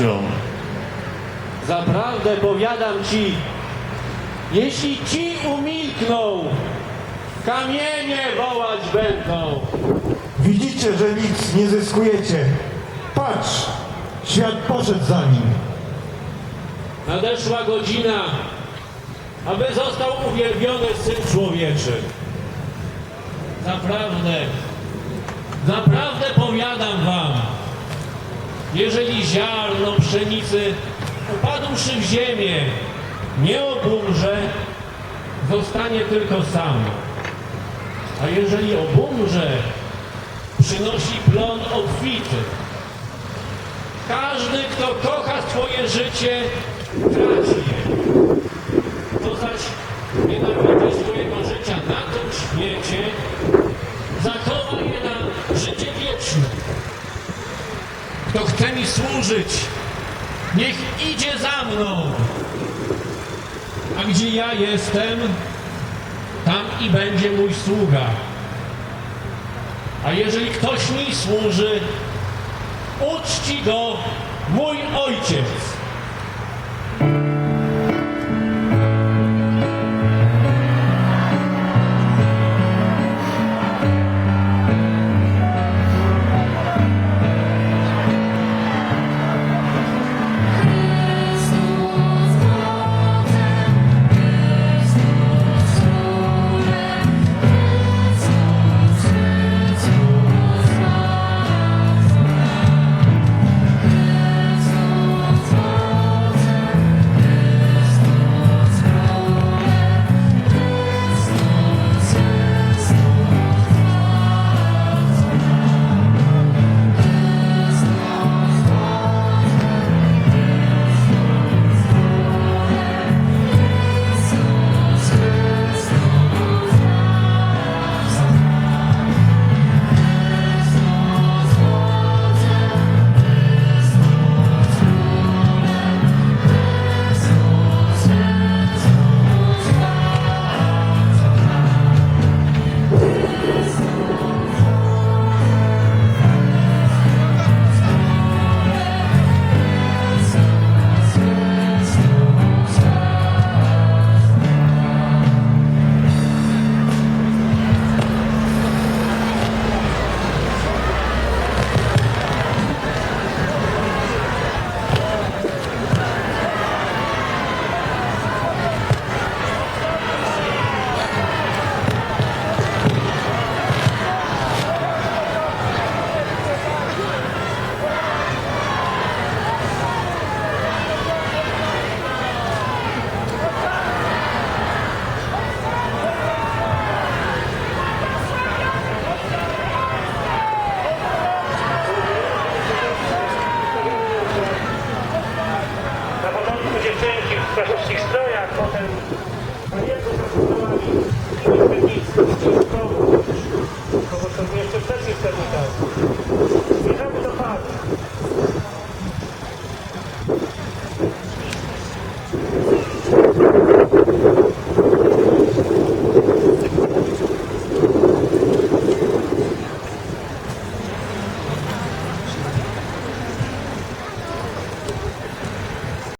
zaczną. Zaprawdę powiadam ci, jeśli ci umilkną, kamienie wołać będą. Widzicie, że nic nie zyskujecie. Patrz, świat poszedł za nim. Nadeszła godzina, aby został uwielbiony Syn Człowieczy. Zaprawdę, zaprawdę powiadam wam, jeżeli ziarno pszenicy upadłszy w ziemię, nie obumrze, zostanie tylko samo. A jeżeli obumrze, przynosi plon obfity. Każdy, kto kocha swoje życie, traci je. Służyć, niech idzie za mną. A gdzie ja jestem, tam i będzie mój sługa. A jeżeli ktoś mi służy, uczci go mój ojciec.